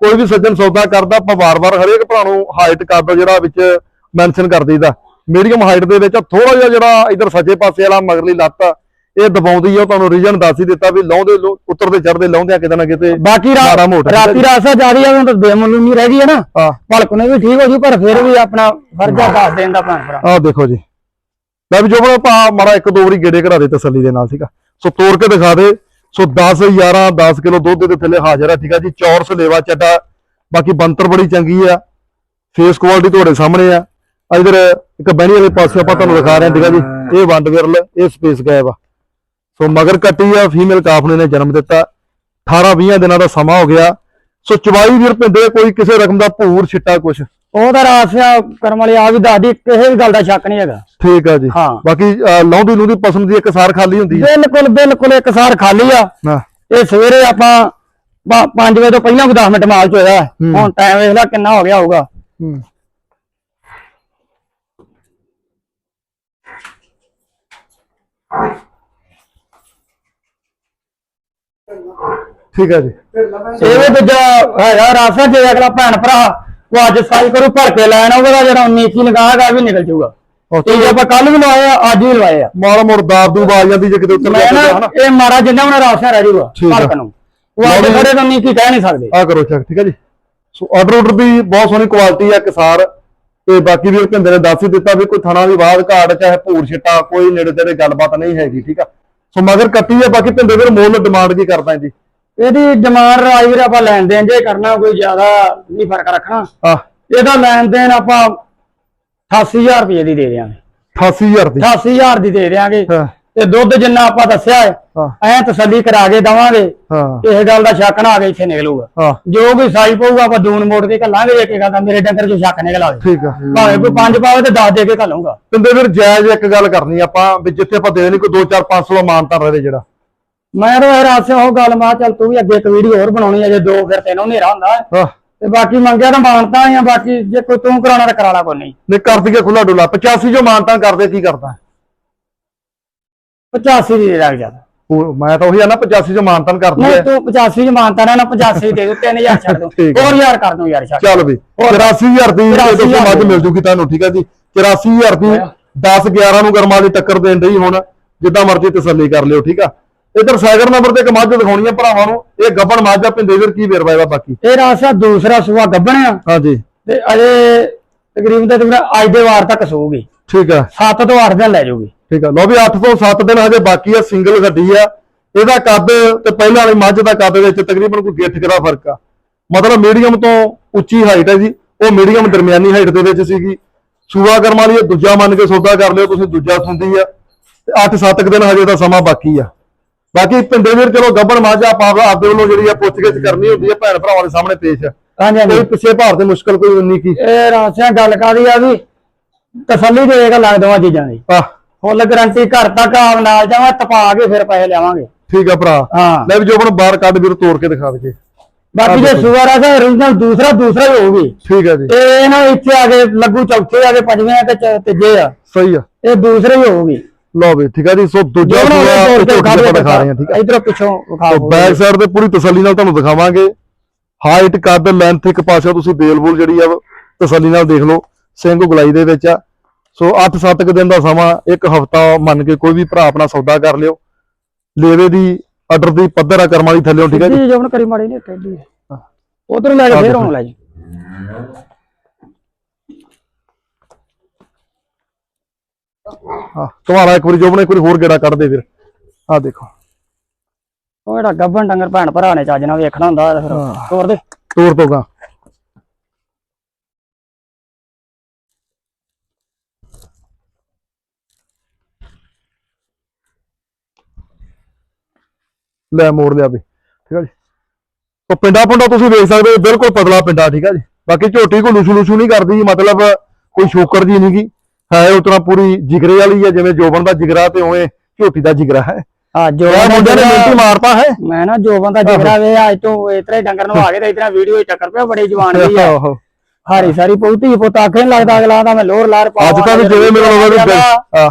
ਕੋਈ ਵੀ ਸੱਜਣ ਸੌਦਾ ਕਰਦਾ ਆਪਾਂ ਵਾਰ-ਵਾਰ ਹਰੇਕ ਭਰਾ ਨੂੰ ਹਾਈਟ ਕਰਦਾ ਜਿਹੜਾ ਵਿੱਚ ਮੈਂਸ਼ਨ ਕਰ ਦਈਦਾ। ਮੀਡੀਅਮ ਹਾਈਟ ਦੇ ਵਿੱਚ ਥੋੜਾ ਜਿਹਾ ਜਿਹੜਾ ਇਧਰ ਸੱਜੇ ਪਾਸੇ ਵਾਲਾ ਮਗਰਲੀ ਲੱਤ ਆ ਇਹ ਦਬਾਉਂਦੀ ਆ ਤੁਹਾਨੂੰ ਰੀਜਨ ਦੱਸ ਹੀ ਦਿੱਤਾ ਵੀ ਲਾਉਂਦੇ ਲੋ- ਉੱਤਰਦੇ ਚੜਦੇ ਲਾਉਂਦੇ ਆ ਕਿਤੇ ਨਾ ਕਿਤੇ ਬਾਕੀ ਰਾਤ ਰਾਸਾ ਜਾਰੀ ਆ ਤਾਂ ਬੇਮੁੱਲ ਨਹੀਂ ਰਹਿ ਗਈ ਹੈ ਨਾ। ਹਾਂ। ਭਲਕ ਨੇ ਵੀ ਠੀਕ ਹੋ ਜੂ ਪਰ ਫਿਰ ਵੀ ਆਪਣਾ ਫਰਜ਼ਾ ਦੱਸ ਦੇਣ ਦਾ ਭਰਾ। ਆਹ ਦੇਖੋ ਜੀ। ਲੈ ਵੀ ਜੋ ਬਣਾ ਭਾ ਮਾੜਾ ਇੱਕ ਦੋ ਵਾਰੀ ਗੇੜੇ ਕਢਾ ਦੇ ਤਸੱਲੀ ਦੇ ਨਾਲ ਆ। ਸੋ ਤੋੜ ਕੇ ਦਿਖਾ ਦੇ। ਸੋ 10 11 10 ਕਿਲੋ ਦੁੱਧ ਦੇ ਥੱਲੇ ਹਾਜ਼ਰ ਆ, ਠੀਕ ਆ ਜੀ। ਚੌਰਸ ਲੇਵਾ ਚੱਡਾ, ਬਾਕੀ ਬੰਤਰ ਬੜੀ ਚੰਗੀ ਆ। ਫੇਸ ਕੁਆਲਿਟੀ ਤੁਹਾਡੇ ਸਾਹਮਣੇ ਆ। ਇਧਰ ਇੱਕ ਬਹਿਣੀ ਵਾਲੇ ਪਾਸੇ ਆਪਾਂ ਤੁਹਾਨੂੰ ਦਿਖਾ ਰਹੇ ਹਾਂ, ਠੀਕ ਆ ਜੀ। ਇਹ ਵੰਡ ਵਿਰਲ, ਇਹ ਸਪੇਸ ਗਾਇਬ ਆ। ਸੋ ਮਗਰ ਕੱਟੀ ਆ ਫੀਮੇਲ ਕਾਫਨੇ ਨੇ ਜਨਮ ਦਿੱਤਾ। 18 20 ਦਿਨਾਂ ਦਾ ਸਮਾਂ ਹੋ ਗਿਆ। ਸੋ ਚਵਾਈ ਵੀਰ ਪਿੰਦੇ ਕੋਈ ਕਿਸੇ ਰਕਮ ਦਾ ਭੂਰ, ਛਿੱਟਾ, ਕੁਛ। ਉਹ ਤਾਂ ਰਾਸਿਆ ਕਰਮ ਵਾਲੀ ਆ ਵੀ ਦੱਸਦੀ ਕਿਸੇ ਵੀ ਗੱਲ ਦਾ ਸ਼ੱਕ ਨਹੀਂ ਹੈਗਾ। ਠੀਕ ਆ ਜੀ। ਹਾਂ। ਬਾਕੀ ਲਾਉਂਦੀ ਲੂੰਦੀ ਪਸੰਦ ਦੀ ਇੱਕ ਸਾਰ ਖਾਲੀ ਹੁੰਦੀ ਹੈ। ਬਿਲਕੁਲ ਬਿਲਕੁਲ ਇੱਕ ਸਾਰ ਖਾਲੀ ਆ। ਹਾਂ। ਇਹ ਸਵੇਰੇ ਆਪਾਂ 5 ਵਜੇ ਤੋਂ ਪਹਿਲਾਂ ਵੀ 10 ਮਿੰਟ ਮਾਲ ਚ ਹੋਇਆ ਹੂੰ। ਹੁਣ ਟਾਈਮ ਵੇਖ ਲੈ ਕਿੰਨਾ ਹੋ ਗਿਆ ਹੋਊਗਾ। ਹੂੰ। ਠੀਕ ਹੈ ਜੀ। ਇਹ ਵੀ ਦੂਜਾ ਹੈਗਾ ਰਾਸਾ ਜੇ ਅਗਲਾ ਭੈਣ ਭਰਾ ਉਹ ਅੱਜ ਸਾਈ ਕਰੂ ਭਰ ਕੇ ਲੈਣ ਉਹਦਾ ਜਿਹੜਾ 19 ਕੀ ਲਗਾਗਾ ਵੀ ਨਿਕਲ ਜਾਊਗਾ। ਤੇ ਜੇ ਆਪਾਂ ਕੱਲ ਵੀ ਲਵਾਏ ਆ ਅੱਜ ਵੀ ਲਵਾਏ ਆ। ਮਾੜਾ ਮੋੜ ਦਾਦੂ ਆ ਜਾਂਦੀ ਜੇ ਕਿਤੇ ਉੱਤਰ ਮੈਂ ਨਾ ਹਨਾ ਇਹ ਮਾਰਾ ਜਿੰਨਾ ਉਹਨਾਂ ਰਾਸਾ ਰਹਿ ਆ। ਭਲਕ ਨੂੰ। ਉਹ ਅੱਜ। ਖੜੇ ਤਾਂ 19 ਕੀ ਕਹਿ ਨਹੀਂ ਸਕਦੇ। ਆ ਕਰੋ ਚੈੱਕ ਠੀਕ ਹੈ ਜੀ। ਸੋ ਆਰਡਰ ਆਰਡਰ ਵੀ ਬਹੁਤ ਸੋਹਣੀ ਕੁਆਲਿਟੀ ਆ ਕਿਸਾਰ। ਤੇ ਬਾਕੀ ਵੀ ਭਿੰਦੇ ਨੇ ਦੱਸ ਹੀ ਦਿੱਤਾ ਵੀ ਕੋਈ ਥਣਾ ਦੀ ਬਾਦ ਘਾਟ ਚਾਹੇ ਭੂਰ ਛਿੱਟਾ ਕੋਈ ਨੇੜੇ ਤੇੜੇ ਗੱਲਬਾਤ ਨਹੀਂ ਹੈਗੀ ਠੀਕ ਆ। ਸੋ ਮਗਰ ਕੱਟੀ ਆ ਬਾਕੀ ਭਿੰਦੇ ਵੀਰ ਮੁੱਲ ਡਿਮਾਂਡ ਕੀ ਕਰਦਾ ਜੀ? ਇਹਦੀ ਡਿਮਾਂਡ ਰਾਈ ਵੀਰ ਆਪਾਂ ਲੈਣ ਦੇਣ ਜੇ ਕਰਨਾ ਕੋਈ ਜ਼ਿਆਦਾ ਨਹੀਂ ਫ਼ਰਕ ਰੱਖਣਾ। ਆ ਇਹਦਾ ਲੈਣ ਦੇਣ ਆਪਾਂ 88000 ਰੁਪਏ ਦੀ ਦੇ ਦਿਆਂਗੇ। 88000 ਦੀ? 88000 ਦੀ ਦੇ ਦਿਆਂਗੇ। ਤੇ ਦੁੱਧ ਜਿੰਨਾ ਆਪਾਂ ਦੱਸਿਆ ਹੈ ਐ ਤਸੱਲੀ ਕਰਾ ਕੇ ਦਵਾਂਗੇ। ਹਾਂ। ਕਿਸੇ ਗੱਲ ਦਾ ਸ਼ੱਕ ਨਾ ਆਵੇ ਇੱਥੇ ਨਿਕਲੂਗਾ। ਜੋ ਵੀ ਸਾਈ ਪਊਗਾ ਆਪਾਂ ਦੂਨ ਮੋੜ ਕੇ ਘੱਲਾਂਗੇ ਜੇ ਕਿਸੇ ਦਾ ਮੇਰੇ ਡੰਗਰ ਚੋਂ ਸ਼ੱਕ ਨਿਕਲ ਆਵੇ। ਠੀਕ ਆ। ਭਾਵੇਂ ਕੋਈ ਪੰਜ ਪਾਵੇ ਤੇ 10 ਦੇ ਕੇ ਘੱਲੂਗਾ। ਪਿੰਦੇ ਵੀਰ ਜਾਇਜ਼ ਇੱਕ ਗੱਲ ਕਰਨੀ ਆਪਾਂ ਵੀ ਜਿੱਥੇ ਆਪਾਂ ਦੇ ਨਹੀਂ ਕੋਈ 2 4 500 ਮਾਨਤਾ ਰਹੇ ਜਿਹੜਾ। ਮੈਂ ਤਾਂ ਇਹ ਰਾਸੇ ਉਹ ਗੱਲ ਮਾ ਚੱਲ ਤੂੰ ਵੀ ਅੱਗੇ ਇੱਕ ਵੀਡੀਓ ਹੋਰ ਬਣਾਉਣੀ ਹੈ ਜੇ ਦੋ ਫਿਰ ਤੈਨੂੰ ਹਨੇਰਾ ਹੁੰਦਾ ਹੈ। ਤੇ ਬਾਕੀ ਮੰਗਿਆ ਤਾਂ ਮਾਨਤਾ ਆ ਬਾਕੀ ਜੇ ਕੋਈ ਤੂੰ ਕਰਾਉਣਾ ਤਾਂ ਕਰਾ ਲਾ ਕੋਈ ਨਹੀਂ। ਨੇ ਕਰ ਦਈਏ ਖੁੱਲਾ ਡੁੱਲਾ। 85 ਜੋ ਮਾਨਤਾ ਕਰਦੇ ਕੀ ਕਰਦਾ? 85 ਦੀ ਦੇ ਲੱਗ ਜਾ ਉਹ ਮੈਂ ਤਾਂ ਉਹੀ ਆ ਨਾ 85 ਜੋ ਮਾਨਤਾ ਕਰਦੀ ਨਹੀਂ ਹੈ। ਤੂੰ 85 ਚ ਮਾਨਤਾ ਨਾ 85 ਦੇ ਦੂ 3000 ਛੱਡ ਦੂੰ ਠੀਕ ਹੈ। ਹੋਰ ਯਾਰ ਕਰ ਦੂੰ ਯਾਰ ਛੱਡ ਚੱਲ ਵੀ 84000 ਦੀ ਇਹ 84,000 ਦੋਸਤੋ ਮੱਝ ਮਿਲ ਜੂਗੀ ਤੁਹਾਨੂੰ ਠੀਕ ਹੈ ਜੀ? 84000 ਦੀ 10 11 ਨੂੰ ਗਰਮਾ ਦੀ ਟੱਕਰ ਦੇਣ ਡਈ ਹੁਣ ਜਿੱਦਾਂ ਮਰਜ਼ੀ ਤਸੱਲੀ ਕਰ ਲਿਓ ਠੀਕ ਆ? ਇਧਰ ਸਾਈਕਲ ਨੰਬਰ ਤੇ ਇੱਕ ਮੱਝ ਦਿਖਾਉਣੀ ਆ ਭਰਾਵਾਂ ਨੂੰ ਇਹ ਗੱਬਣ ਮੱਝ ਆ ਪਿੰਦੇ ਵੀਰ ਕੀ ਵੇਰਵਾ ਇਹਦਾ ਬਾਕੀ? ਇਹ ਰਾਸਾ ਦੂਸਰਾ ਸੂਆ ਗੱਬਣਿਆ ਹਾਂਜੀ। ਤੇ ਅਜੇ ਤਕਰੀਬਨ ਤੇ ਤਕਰੀਬਨ ਅੱਜ ਦੇ ਵਾਰ ਤੱਕ ਸੂਗੀ ਠੀਕ ਆ। 7 ਤੋਂ 8 ਦਿਨ ਲੈ ਜਾਊਗੀ ਠੀਕ ਆ। ਲੋ ਵੀ 8 ਤੋਂ 7 ਦਿਨ ਹਜੇ ਬਾਕੀ ਆ ਸਿੰਗਲ ਗੱਡੀ ਆ। ਇਹਦਾ ਕੱਦ ਤੇ ਪਹਿਲਾਂ ਵਾਲੀ ਮੱਝ ਦਾ ਕੱਦ ਵਿੱਚ ਤਕਰੀਬਨ ਕੋਈ ਗਿੱਠ ਦਾ ਫ਼ਰਕ ਆ? ਮਤਲਬ ਮੀਡੀਅਮ ਤੋਂ ਉੱਚੀ ਹਾਈਟ ਹੈ ਜੀ। ਉਹ ਮੀਡੀਅਮ ਦਰਮਿਆਨੀ ਹਾਈਟ ਦੇ ਵਿੱਚ ਸੀਗੀ। ਸੂਆ ਕਰਮ ਵਾਲੀ ਦੂਜਾ ਮੰਨ ਕੇ ਸੌਦਾ ਕਰ ਲਿਓ ਤੁਸੀਂ ਦੂਜਾ ਸੁੰਦੀ ਆ। ਤੇ 8-7 ਦਿਨ ਹਜੇ ਦਾ ਸਮਾਂ ਬਾਕੀ ਆ। ਬਾਕੀ ਪਿੰਡੇ ਵੀਰ ਚਲੋ ਗੱਬਣ ਮੱਝ ਆਪਾਂ ਆਪਦੇ ਵੱਲੋਂ ਜਿਹੜੀ ਆ ਪੁੱਛਗਿੱਛ ਕਰਨੀ ਹੁੰਦੀ ਆ ਭੈਣ ਭਰਾਵਾਂ ਦੇ ਸਾਹਮਣੇ ਪੇਸ਼। ਆ ਹਾਂਜੀ। ਕੋਈ ਹਾਂਜੀ ਪਿੱਛੇ ਭਾਰ ਤੇ ਮੁਸ਼ਕਲ ਕੋਈ ਉਨੀ ਕੀ? ਇਹ ਰਾਸਿਆ ਗੱਲ ਕਾਦੀ ਆ ਵੀ ਤਸੱਲੀ ਦੇਗਾ ਲੱਗ ਦਵਾਂ ਚੀਜ਼ਾਂ ਦੀ। ਆ ਫੁੱਲ ਗਾਰੰਟੀ ਘਰ ਤੱਕ ਆਪ ਨਾਲ ਜਾਵਾਂ ਤਪਾ ਕੇ ਫਿਰ ਪੈਸੇ ਲਿਆਵਾਂਗੇ। ਠੀਕ ਆ ਭਰਾ। ਹਾਂ। ਲੈ ਵੀ ਜੋ ਆਪਣਾ ਬਾਹਰ ਕੱਢ ਵੀਰ ਤੋੜ ਕੇ ਦਿਖਾ ਦੇ ਬਾਕੀ ਜੇ ਸੂਆ ਰਾਸਾ origignal ਦੂਸਰਾ ਦੂਸਰਾ ਹੀ ਹੋਊਗੀ। ਠੀਕ ਆ ਜੀ। ਇਹ ਨਾ ਇੱਥੇ ਆ ਕੇ ਲੱਗੂ ਚੌਥੇ ਆ ਕੇ ਪੰਜਵੇਂ ਆ ਤੇ ਚ- ਤੀਜੇ ਆ। ਸਹੀ ਆ। ਇਹ ਦੂਸਰੇ ਹੀ ਹੋਊਗੀ। ਲਓ ਵੀ ਠੀਕ ਆ ਜੀ? ਸੋ ਦੂਜਾ ਜੋ ਨਾ ਸੂਆ ਤੋੜ ਕੇ ਇੱਥੇ ਵਿਖਾ ਆਪਾਂ ਦੇ ਦਿਖਾ ਰਹੇ ਹਾਂ ਠੀਕ ਆ? ਇਧਰੋਂ ਪਿੱਛੋਂ ਵਿਖਾ ਸੋ ਬੈਕ ਸਾਈਡ ਤੇ ਪੂਰੀ ਤਸੱਲੀ ਨਾਲ ਤੁਹਾਨੂੰ ਦਿਖਾਵਾਂਗੇ। ਹਾਈਟ ਕੱਦ ਲੈਂਥ ਇੱਕ ਪਾਸੇ ਤੁਸੀਂ ਬੇਲ-ਬੂਲ ਜਿਹੜੀ ਆ ਤਸੱਲੀ ਨਾਲ ਦੇਖ ਲਓ। ਸਿੰਘ ਗੁਲਾਈ ਦੇ ਵਿੱਚ ਆ। ਸੋ 8-7 ਕੁ ਦਿਨ ਦਾ ਸਮਾਂ ਇੱਕ ਹਫਤਾ ਮੰਨ ਕੇ ਕੋਈ ਵੀ ਭਰਾ ਆਪਣਾ ਸੌਦਾ ਕਰ ਲਿਓ। ਲੇਵੇ ਦੀ ਆਰਡਰ ਦੀ ਪੱਧਰ ਆ ਕਰਮਾਂ ਦੀ ਥੱਲੇੋਂ ਠੀਕ ਹੈ ਜੀ? ਜੀ ਜਵਨ ਕਰੀ ਮਾੜੀ ਨਹੀਂ ਟੱਡੀ ਉਧਰ ਲੈ ਕੇ ਫੇਰ ਆਉਣ ਲੈ ਜੀ ਹਾਂ ਤੁਹਾਡਾ ਇੱਕ ਵਾਰੀ ਜੋਬਨੇ ਇੱਕ ਵਾਰੀ ਹੋਰ ਗੇੜਾ ਕੱਢ ਦੇ ਫਿਰ। ਆ ਦੇਖੋ। ਉਹ ਜਿਹੜਾ ਗੱਭਣ ਡੰਗਰ ਭੈਣ ਭਰਾ ਨੇ ਚੱਜ ਨਾਲ ਵੇਖਣਾ ਹੁੰਦਾ ਫਿਰ। ਤੋਰ ਦੇ। ਤੋਰ ਤੋਗਾ ਲੈ ਮੋੜ ਲਿਆ ਵੀ। ਠੀਕ ਹੈ ਜੀ। ਉਹ ਪਿੰਡਾ ਪੁੰਡਾ ਤੁਸੀਂ ਵੇਖ ਸਕਦੇ ਹੋ ਬਿਲਕੁਲ ਪਤਲਾ ਪਿੰਡਾ ਠੀਕ ਹੈ ਜੀ। ਬਾਕੀ ਝੋਟੀ ਕੋਈ ਲੁਸ਼ੂ ਲੁਸ਼ੂ ਨਹੀਂ ਕਰਦੀ ਮਤਲਬ ਕੋਈ ਸ਼ੋਕਰ ਜੀ ਨਹੀਂ ਗੀ ਹੈ ਉਤਰਾ ਪੂਰੀ ਜਿਗਰੇ ਵਾਲੀ ਹੈ ਜਿਵੇਂ ਜੋਬਨ ਦਾ ਜਿਗਰਾ ਤੇ ਉਵੇਂ ਝੋਟੀ ਦਾ ਜਿਗਰਾ ਹੈ। ਆ ਜੋ ਉਹ ਮੁੰਡੇ ਨੇ ਮਿੰਟੀ ਮਾਰਤਾ ਹੈ। ਮੈਂ ਨਾ ਜੋ ਬੰਦਾ ਜਿਗਰਾ ਵੇ ਅੱਜ ਤੋਂ ਇਤਰੇ ਡੰਗਰ ਨੂੰ ਆ ਕੇ ਤੇ ਇਤਨਾ ਵੀਡੀਓ ਹੀ ਟੱਕਰ ਪਿਆ ਬੜੀ ਜਵਾਨ ਦੀ ਆ। ਹਾਰੀ ਸਾਰੀ ਪੌਤੀ ਪੁੱਤ ਆਖੇ ਨੀ ਲੱਗਦਾ ਅਗਲਾ ਦਾ ਮੈਂ ਲੋਰ ਲਾਰ ਪਾ ਅੱਜ ਤਾਂ ਵੀ ਜਿਵੇਂ ਮੈਨੂੰ ਲੱਗਦਾ ਵੀ ਬਿਲ- ਹਾਂ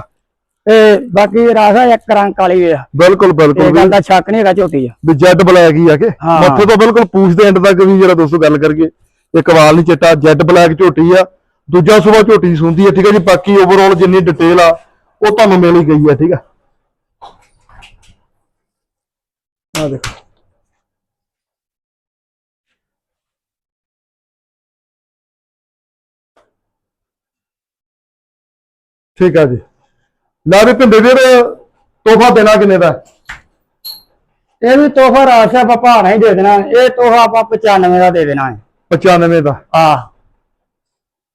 ਤੇ ਬਾਕੀ ਰਾਸਾ ਇੱਕ ਰੰਗ ਕਾਲੀ ਵੇ ਬਿਲਕੁਲ ਬਿਲਕੁਲ ਇਹ ਵੀ। ਗੱਲ ਦਾ ਸ਼ੱਕ ਨਹੀਂ ਹੈਗਾ ਝੋਟੀ ਆ ਵੀ ਜੈਡ ਬਲੈਕ ਹੀ ਆ ਕੇ। ਹਾਂ। ਮੱਥੇ ਤੋਂ ਬਿਲਕੁਲ ਪੂਛ ਦੇ ਐਂਡ ਤੱਕ ਵੀ ਜਿਹੜਾ ਦੋਸਤੋ ਗੱਲ ਕਰੀਏ। ਇੱਕ ਵਾਲ ਨਹੀਂ ਚਿੱਟਾ ਜੈਡ ਬਲੈਕ ਝੋਟੀ ਆ। ਦੂਜਾ ਸੁਬਾ ਝੋਟੀ ਸੁੰਦੀ ਆ ਠੀਕ ਹੈ ਜੀ ਬਾਕੀ ਓਵਰਆਲ ਜਿੰਨੀ ਡਿਟੇਲ ਆ ਉਹ ਤੁਹਾਨੂੰ ਮਿਲ ਹੀ ਗਈ ਆ ਠੀਕ ਆ ਆ ਦੇਖੋ। ਠੀਕ ਆ ਜੀ। ਲੈ ਵੀ ਭਿੰਦੇ ਵੀਰ ਤੋਹਫਾ ਦੇਣਾ ਕਿੰਨੇ ਦਾ? ਇਹ ਵੀ ਤੋਹਫਾ ਰਾਸਾ ਆਪਾਂ ਭਾਣਾ ਹੀ ਦੇ ਦੇਣਾ ਇਹ ਤੋਹਫਾ ਆਪਾਂ 95 ਦਾ ਦੇ ਦੇਣਾ ਹੈ। 95 ਦਾ। ਆ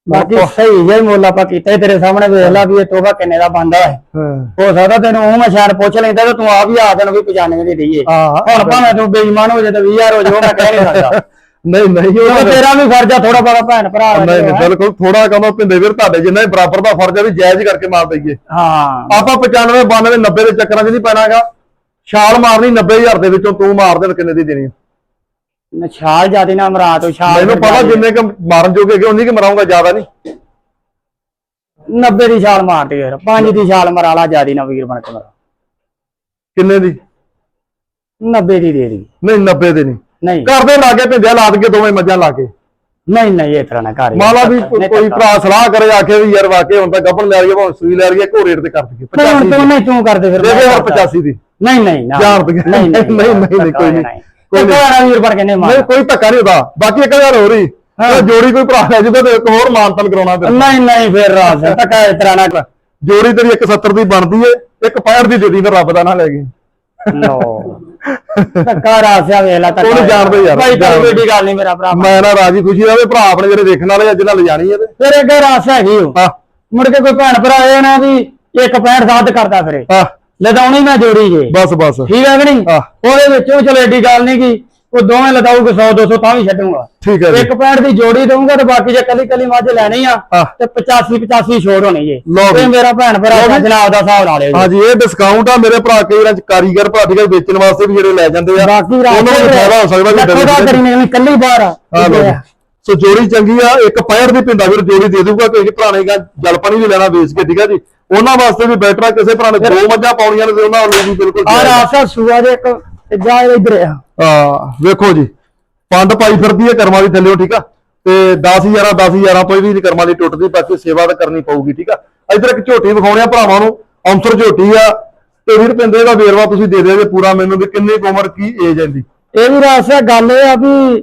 ਬਾਕੀ ਸਹੀ ਜੇ ਮੁੱਲ ਆਪਾਂ ਕੀਤਾ ਹੀ ਤੇਰੇ ਸਾਹਮਣੇ ਵੇਖ ਲਾ ਵੀ ਇਹ ਤੋਹਫਾ ਕਿੰਨੇ ਦਾ ਬੰਦਾ ਹੈ। ਹਾਂ। ਹੋ ਸਕਦਾ ਤੈਨੂੰ ਉਹ ਮੈਂ ਸ਼ਾਇਦ ਪੁੱਛ ਲੈਂਦਾ ਤੇ ਤੂੰ ਆਪ ਹੀ ਆ ਤੈਨੂੰ ਵੀ 95 ਦੀ ਦਈਏ। ਹੁਣ ਭਾਵੇਂ ਤੂੰ ਬੇਈਮਾਨ ਹੋ ਜਾਏ ਤੇ 20000 ਹੋ ਜਾਏ ਉਹ ਮੈਂ ਕਹਿ ਨਹੀਂ ਸਕਦਾ। ਨਹੀਂ ਨਹੀਂ ਉਹ ਤੇਰਾ ਵੀ ਫਰਜ਼ ਆ ਥੋੜਾ ਬਹੁਤਾ ਭੈਣ ਭਰਾ ਨਹੀਂ ਜੋ ਨਹੀਂ। ਬਿਲਕੁਲ ਥੋੜਾ ਕਮਾ ਭਿੰਦੇ ਵੀਰ ਤੁਹਾਡੇ ਜਿੰਨਾ ਹੀ ਬਰਾਬਰ ਦਾ ਫਰਜ਼ ਹੈ ਵੀ ਜਾਇਜ਼ ਕਰਕੇ ਮਾਰ ਦਈਏ। ਹਾਂ। ਆਪਾਂ 95 92 90 ਦੇ ਚੱਕਰਾਂ 'ਚ ਨਹੀਂ ਪੈਣਾਗਾ। ਛਾਲ ਮਾਰਨੀ 90000 ਦੇ ਵਿੱਚੋਂ ਤੂੰ ਮਾਰ ਦੇ ਕਿੰਨੇ ਦੀ ਦੇਣੀ। ਆ? ਨਛਾਲ ਜਾਦੀ ਨਾ ਮਰਾ ਤੋ ਛਾਲ ਮੈਨੂੰ ਪਤਾ ਜਿੰਨੇ ਕ ਮਾਰਨ ਜੋਗੇ ਕਿ ਉਨੀ ਕਿ ਮਰਾਉਂਗਾ ਜ਼ਿਆਦਾ ਨਹੀਂ। 90 ਦੀ ਛਾਲ ਮਾਰਦੀ ਯਾਰ 5 ਦੀ ਛਾਲ ਮਰਾ ਲਾ ਜਾਦੀ ਨਾ ਵੀਰ ਬਣ ਕੇ ਮਰਾ। ਕਿੰਨੇ ਦੀ? 90 ਦੀ ਦੇ ਦੀ। ਨਹੀਂ 90 ਦੇ ਨਹੀਂ। ਨਹੀਂ। ਕਰਦੇ ਲਾਗੇ ਭਿੰਦਿਆ ਲਾਦ ਕੇ ਦੋਵੇਂ ਮੱਝਾਂ ਲਾ ਕੇ। ਨਹੀਂ ਨਹੀਂ ਇਸ ਤਰ੍ਹਾਂ ਨਾ ਕਰ। ਮਾਲਾ ਵੀ ਕੋਈ। ਭਰਾ ਸਲਾਹ ਕਰੇ ਆਖੇ ਵੀ ਯਾਰ ਵਾਕੇ ਹੁਣ ਤਾਂ ਗੱਪਣ ਲੈ ਲਈਏ ਭਾਵੇਂ ਸੂਈ ਲੈ ਲਈਏ ਕੋ ਰੇਟ ਤੇ ਕਰ ਦਈਏ ਨਹੀਂ ਹੁਣ 85 ਤੂੰ ਨਹੀਂ ਤੂੰ ਕਰਦੇ ਫਿਰ ਦੇ ਦੇ ਮੈਂ ਹੋਰ ਕਰਦਾ। 85 ਦੀ। ਨਹੀਂ ਨਹੀਂ ਨਾ। ਦੇ। ਨਹੀਂ ਨਹੀਂ ਨਹੀਂ, ਨਹੀਂ, ਨਹੀਂ, ਕੋਈ ਨਹੀਂ। ਕੋਈ ਕੋਈ। ਵੀਰ ਨਹੀਂ ਕੋਈ ਧੱਕਾ ਨਹੀਂ ਹੁੰਦਾ। ਬਾਕੀ ਇੱਕ ਗੱਲ ਹੋ। ਰਹੀ ਜੇ ਜੋੜੀ ਕੋਈ ਭਰਾ ਲੈ ਜਦੋਂ ਤੇ ਇੱਕ ਹੋਰ ਮਾਨਤਨ ਕਰਾਉਣਾ ਤੇ ਨਹੀਂ ਨਹੀਂ ਫਿਰ ਰਾਸ ਧੱਕਾ ਇਸ ਤਰ੍ਹਾਂ ਨਾ ਕਰ। ਜੋੜੀ ਤੇਰੀ 170 ਦੀ ਬਣਦੀ ਏ ਇੱਕ 65 ਦੀ ਦੇ ਦੀ ਫਿਰ ਰੱਬ ਦਾ ਨਾ ਲੈ ਗਈ। ਲੋ ਧੱਕਾ ਰਾਸਿਆ ਵੇਖ ਲੈ ਧੱਕਾ। ਜਾਣਦੇ ਯਾਰ, ਭਾਈ ਤਾਂ ਜਾਣਦੇ। ਗੱਲ ਨਹੀਂ ਮੇਰਾ ਭਰਾ। ਮੈਂ ਨਾ ਰਾਜੀ ਖੁਸ਼ੀ ਰਵੇ ਭਰਾ ਆਪਣੇ ਜਿਹੜੇ ਦੇਖਣ ਵਾਲੇ ਅੱਜ ਨਾਲ ਲਿਜਾਣੀ ਏ ਤੇ। ਫਿਰ ਅੱਗੇ ਰਾਸ ਹੈਗੀ ਹਾਂ। ਮੁੜ ਕੇ ਕੋਈ ਭੈਣ ਭਰਾ ਇਹ ਨਾ ਵੀ ਇੱਕ 65 ਸਾਧ ਕਰਦਾ ਫਿਰੇ। ਹਾਂ। ਲਦਾਉਣੀ ਮੈਂ ਜੋੜੀ ਜੇ ਬਸ ਬਸ ਠੀਕ ਹੈ ਕਿ ਨਹੀਂ। ਉਹਦੇ ਵਿੱਚੋਂ ਚਲੋ ਏਡੀ ਗੱਲ ਨਹੀਂ ਕੀ ਉਹ ਦੋਵੇਂ ਲਦਾਊਗੇ 100 200 ਤਾਂ ਵੀ ਛੱਡੂਗਾ ਠੀਕ ਹੈ ਇੱਕ ਪੈਂਟ ਦੀ ਜੋੜੀ ਦਊਂਗਾ ਤੇ ਬਾਕੀ ਜੇ ਕੱਲੀ ਕੱਲੀ ਮੱਝ ਲੈਣੀ ਆ। ਤੇ 85 85 ਛੋੜ ਹੋਣੀ ਜੇ। ਤੇ ਮੇਰਾ ਭੈਣ ਭਰਾ। ਜਨਾਬ ਦਾ ਹਿਸਾਬ ਲਾ ਲਿਓ ਜੀ। ਹਾਂਜੀ ਇਹ ਡਿਸਕਾਊਂਟ ਆ ਮੇਰੇ ਭਰਾ ਕਈ ਵਾਰ ਕਾਰੀਗਰ ਭਰਾ ਠੀਕ ਵੇਚਣ ਵਾਸਤੇ ਵੀ ਜਿਹੜੇ ਲੈ ਜਾਂਦੇ ਆ ਬਾਕੀ ਉਹਨਾਂ ਨੂੰ ਫਾਇਦਾ ਹੋ ਸਕਦਾ ਦਾ ਡਿਲੀਵਰੀ ਕਰੀ ਨਿਕਲੀ ਕੱਲੀ ਬਾਹਰ ਆ। ਸੋ ਜੋੜੀ ਚੰਗੀ ਆ ਇੱਕ ਪੈਰ ਦੀ ਪਿੰਡਾ ਵੀਰ ਜੋੜੀ ਦੇ ਦੂਗਾ ਕੋਈ ਭਰਾ ਨੇ ਜਲ ਪਾਣੀ ਵੀ ਲੈਣਾ ਵੇਚ ਕੇ ਠੀਕ ਆ ਜੀ ਉਹਨਾਂ ਵਾਸਤੇ ਵੀ ਬੈਟਰ ਕਿਸੇ ਭਰਾ ਨੇ ਦੋ ਮੱਝਾਂ ਪਾਉਣੀਆਂ ਨੇ ਤੇ ਉਹਨਾਂ ਲਈ ਵੀ ਬਿਲਕੁਲ ਆ ਜਾਇਜ਼ ਆ। ਰਾਸਾ ਸੂਆ ਦੇ ਇੱਕ ਜਾ ਇਧਰ ਆ। ਆ ਵੇਖੋ ਜੀ ਪੰਡ ਪਾਈ ਫਿਰਦੀ ਹੈ ਕਰਮਾਂ ਦੀ ਥੱਲਿਓ ਠੀਕ ਆ? ਤੇ 10000 10000 ਤੋਂ ਵੀ ਨਹੀਂ ਕਰਮਾਂ ਦੀ ਟੁੱਟਦੀ ਬਾਕੀ ਸੇਵਾ ਤਾਂ ਕਰਨੀ ਪਊਗੀ ਠੀਕ ਆ? ਇਧਰ ਇੱਕ ਝੋਟੀ ਵਿਖਾਉਣੇ ਆ ਭਰਾਵਾਂ ਨੂੰ ਔਂਸਰ ਝੋਟੀ ਆ। ਤੇ ਵੀਰ ਪਿੰਦੇ ਦਾ ਵੇਰਵਾ ਤੁਸੀਂ ਦੇ ਦਿਓ ਜੇ ਪੂਰਾ ਮੈਨੂੰ ਵੀ ਕਿੰਨੀ ਉਮਰ ਕੀ ਏਜ ਹੈ ਦੀ ਇਹ ਵੀ ਰਾਸਾ ਗੱਲ ਇਹ ਆ ਵੀ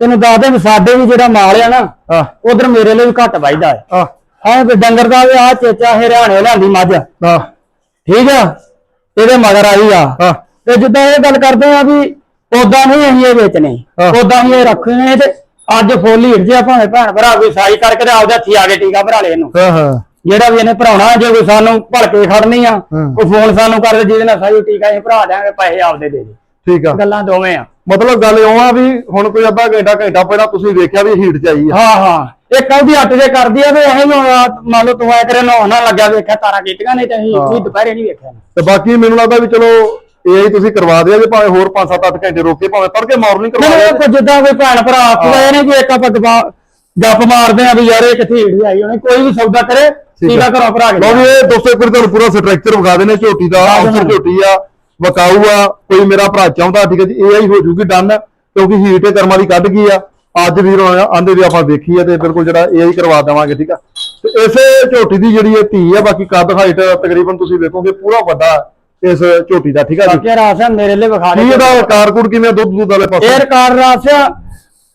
ਤੈਨੂੰ ਦੱਸ ਦੇ ਸਾਡੇ ਵੀ ਜਿਹੜਾ ਮਾਲ ਆ ਨਾ ਉਧਰ ਮੇਰੇ ਲਈ ਵੀ ਘੱਟ ਵੱਜਦਾ ਹੈ। ਆ ਹਾਂ ਵੀ ਡੰਗਰ ਦਾ ਵੀ ਆ ਚੇਚਾ ਹਰਿਆਣੇ ਲਿਆਂਦੀ ਮੱਝ। ਆ ਠੀਕ ਆ? ਇਹਦੇ ਮਗਰ ਆਈ ਆ। ਤੇ ਜਿੱਦਾਂ ਇਹ ਗੱਲ ਕਰਦੇ ਆ ਵੀ ਉਦਾਂ ਨਹੀਂ ਅਸੀਂ ਇਹ ਵੇਚਣੇ। ਹਾਂ। ਉਦਾਂ ਹੀ ਇਹ ਰੱਖਣੇ ਤੇ ਅੱਜ ਫੁੱਲ ਹੀਰ ਜੇ ਭਾਵੇਂ ਭੈਣ ਭਰਾ ਕੋਈ ਸਾਈ ਕਰਕੇ ਤੇ ਆਪਦੇ ਹੱਥੀ ਆ ਕੇ ਟੀਕਾ ਭਰਾ ਲੈ ਇਹਨੂੰ। ਹਾਂ ਹਾਂ। ਜਿਹੜਾ ਵੀ ਇਹਨੇ ਭਰਾਉਣਾ ਜੇ ਕੋਈ ਸਾਨੂੰ ਭਲਕੇ ਖੜਨੀ ਆ ਹਾਂ। ਕੋਈ ਫੋਨ ਸਾਨੂੰ ਕਰਦੇ ਜਿਹਦੇ ਨਾਲ ਸਾਈ ਟੀਕਾ ਅਸੀਂ ਭਰਾ ਦਿਆਂਗੇ ਪੈਸੇ ਆਪਦੇ ਦੇ ਦੇ। ਠੀਕ ਆ। ਗੱਲਾਂ ਦੋਵੇਂ ਆ। ਮਤਲਬ ਗੱਲ ਇਉਂ ਆ ਵੀ ਹੁਣ ਕੋਈ ਅੱਧਾ ਘੰਟਾ ਘੰਟਾ ਪਹਿਲਾਂ ਤੁਸੀਂ ਵੇਖਿਆ ਵੀ ਹੀਟ ਚ ਆਈ ਆ। ਹਾਂ ਹਾਂ। ਇੱਕ ਉਹਦੀ ਅੱਟ ਜੇ ਕਰਦੀ ਆ ਤੇ ਇਹ ਮੰਨ ਲਓ ਤੂੰ ਐ ਕਰੇ ਨਹਾਉਣ ਨਾ ਲੱਗਿਆ ਵੇਖਿਆ ਤਾਰਾ ਕੀਤੀਆਂ ਨਹੀਂ ਤੇ ਅਸੀਂ ਵੀ ਦੁਪਹਿਰੇ ਨਹੀਂ ਵੇਖਿਆ ਤੇ ਬਾਕੀ ਮੈਨੂੰ ਲੱਗਦਾ ਵੀ ਚਲੋ ਇਹ ਹੀ ਤੁਸੀਂ ਕਰਵਾ ਦਿਓ ਜੇ ਭਾਵੇਂ ਹੋਰ 5-7 8 ਘੰਟੇ ਰੋਕ ਕੇ ਭਾਵੇਂ ਤੜਕੇ ਮਾਰਨਿੰਗ ਕਰਵਾ ਨਹੀਂ ਦਿਓ ਕੋਈ ਜਿੱਦਾਂ ਕੋਈ ਭੈਣ ਭਰਾ ਇਹ ਨਹੀਂ ਕਿ ਇੱਕ ਆਪਾਂ ਗਪਾ- ਗੱਪ ਮਾਰਦੇ ਆ ਵੀ ਯਾਰ ਇਹ ਕਿੱਥੇ ਹੀੜੀ ਆਈ ਉਹਨੇ ਕੋਈ ਵੀ ਸੌਦਾ ਕਰੇ ਟੀਕਾ ਘਰੋਂ ਭਰਾ ਕੇ ਲਓ ਵੀ ਇਹ ਦੋਸਤੋ ਇੱਕ ਵਾਰੀ ਤੁਹਾਨੂੰ ਪੂਰਾ ਸਟਰਕਚਰ ਵਿਖਾ ਦੇਣੇ ਝੋਟੀ ਦਾ ਆਫਰ ਝੋਟੀ ਆ ਵਕਾਊ ਆ ਕੋਈ ਮੇਰਾ ਭਰਾ ਚਾਹੁੰਦਾ ਠੀਕ ਹੈ ਜੀ ਇਹ ਹੀ ਹੋ ਜੂਗੀ ਡਨ ਕਿਉਂਕਿ ਹੀਟ ਕਰਮਾਂ ਦੀ ਕੱਢ ਗਈ ਆ। ਅੱਜ ਵੀਰ ਆਂਦੇ ਵੀ ਆਪਾਂ ਵੇਖੀ ਆ ਤੇ ਬਿਲਕੁਲ ਜਿਹੜਾ ਹੀ ਕਰਵਾ ਦੇਵਾਂਗੇ ਠੀਕ ਆ? ਤੇ ਇਸੇ ਝੋਟੀ ਦੀ ਜਿਹੜੀ ਇਹ ਧੀ ਆ ਬਾਕੀ ਕੱਦ ਹਾਈਟ ਤਕਰੀਬਨ ਤੁਸੀਂ ਵੇਖੋਗੇ ਪੂਰਾ ਵੱਡਾ ਇਸ ਝੋਟੀ ਦਾ ਠੀਕ ਆ ਜੀ? ਬਾਕੀ ਰਾਸਿਆ ਮੇਰੇ ਲਈ ਵਿਖਾ ਕੀ ਦੇ ਇਹਦਾ ਕਾਰਕੂਡ ਕਿਵੇਂ ਦੁੱਧ ਦੁੱਧ ਵਾਲੇ ਪਾਸੇ? 에ਅਰ ਕਾਰ ਰਾਸਿਆ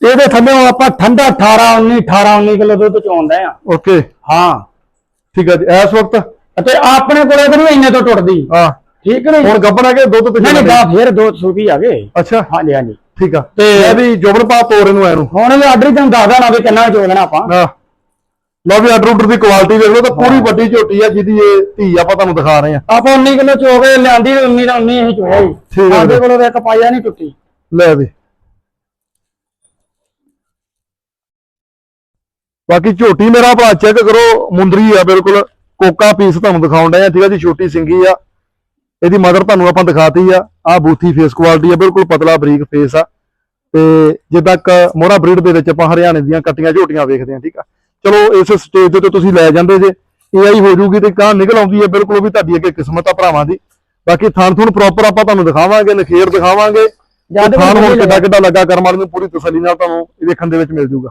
ਇਹਦੇ ਥੱਲੇ ਆਪਾਂ ਠੰਡਾ 18 19 18 19 ਕਿਲੋ ਦੁੱਧ ਚੋਂਦਾ ਆ। ਓਕੇ। ਹਾਂ। ਠੀਕ ਆ ਜੀ ਇਸ ਵਕਤ? ਅਤੇ ਆਪਣੇ ਕੋਲੇ ਤਾਂ ਨਹੀਂ ਇੰਨੇ ਤੋਂ ਟੁੱਟਦੀ। ਹਾਂ। ਠੀਕ ਨਹੀਂ? ਹੁਣ ਗੱਬਣ ਕੇ ਦੁੱਧ ਨਹੀਂ ਪਿੱਛੇ ਨਹੀਂ ਬਾ ਫੇਰ ਦੋ ਸੂਪੀ ਆ ਗਏ। ਅੱਛਾ। ਹਾਂਜੀ ਹਾਂਜੀ। ਠੀਕ ਆ। ਤੇ- ਇਹ ਵੀ ਜੋਬਨ ਪਾ ਤੋਰ ਇਹਨੂੰ ਐਨੂੰ ਹੁਣ ਵੀ ਆਰਡਰ ਤੁਹਾਨੂੰ ਦੱਸਦਾ ਨਾ ਵੀ ਕਿੰਨਾ ਚੋਦਣਾ ਆਪਾਂ। ਹਾਂ। ਲਓ ਵੀ ਆਰਡਰ ਆਰਡਰ ਦੀ ਕੁਆਲਿਟੀ ਦੇਖ ਲਓ ਤਾਂ ਪੂਰੀ ਵੱਡੀ ਝੋਟੀ ਆ ਜਿਹਦੀ ਇਹ ਧੀ ਆਪਾਂ ਤੁਹਾਨੂੰ ਦਿਖਾ ਰਹੇ ਆ। ਆਪਾਂ 19 ਕਿਲੋ ਚੋ ਕੇ ਲਿਆਂਦੀ 19 ਦਾ 19 ਹੀ ਚੋਇਆ ਜੀ। ਠੀਕ ਹੈ ਸਾਡੇ। ਕੋਲੋਂ ਇੱਕ ਪਾਇਆ ਨਹੀਂ ਟੁੱਟੀ। ਲੈ ਵੀ। ਬਾਕੀ ਝੋਟੀ ਮੇਰਾ ਭਰਾ ਚੈੱਕ ਕਰੋ ਮੁੰਦਰੀ ਆ ਬਿਲਕੁਲ। ਕੋਕਾ ਪੀਸ ਤੁਹਾਨੂੰ ਦਿਖਾਉਣ ਡਿਆ ਠੀਕ ਆ ਜੀ ਛੋਟੀ ਸਿੰਗੀ ਆ। ਇਹਦੀ ਮਦਰ ਤੁਹਾਨੂੰ ਆਪਾਂ ਦਿਖਾਤੀ ਆ ਆ ਬੂਥੀ ਫੇਸ ਕੁਆਲਿਟੀ ਆ ਬਿਲਕੁਲ ਪਤਲਾ ਬਰੀਕ ਫੇਸ ਆ। ਤੇ ਜਿੱਦਾਂ ਕ ਮੋਹਰਾ ਬਰੀਡ ਦੇ ਵਿੱਚ ਆਪਾਂ ਹਰਿਆਣੇ ਦੀਆਂ ਕੱਟੀਆਂ ਝੋਟੀਆਂ ਵੇਖਦੇ ਆ ਠੀਕ ਆ? ਚਲੋ ਇਸ ਸਟੇਜ ਦੇ ਉੱਤੇ ਤੁਸੀਂ ਲੈ ਜਾਂਦੇ ਜੇ ਏਆਈ ਹੋ ਜੂਗੀ ਤੇ ਕਾਂ ਨਿਕਲ ਆਉਂਦੀ ਹੈ ਬਿਲਕੁਲ ਉਹ ਵੀ ਤੁਹਾਡੀ ਅੱਗੇ ਕਿਸਮਤ ਆ ਭਰਾਵਾਂ ਦੀ। ਬਾਕੀ ਥਾਣ ਥੂਣ ਪ੍ਰੋਪਰ ਆਪਾਂ ਤੁਹਾਨੂੰ ਦਿਖਾਵਾਂਗੇ ਨਖੇਰ ਦਿਖਾਵਾਂਗੇ ਜਦ ਹੁਣ ਕਿੱਡਾ ਕਿੱਡਾ ਲੱਗਾ ਕਰਮ ਨੂੰ ਪੂਰੀ ਤਸੱਲੀ ਨਾਲ ਤੁਹਾਨੂੰ ਇਹ ਵੇਖਣ ਦੇ ਵਿੱਚ ਮਿਲ ਜੂਗਾ।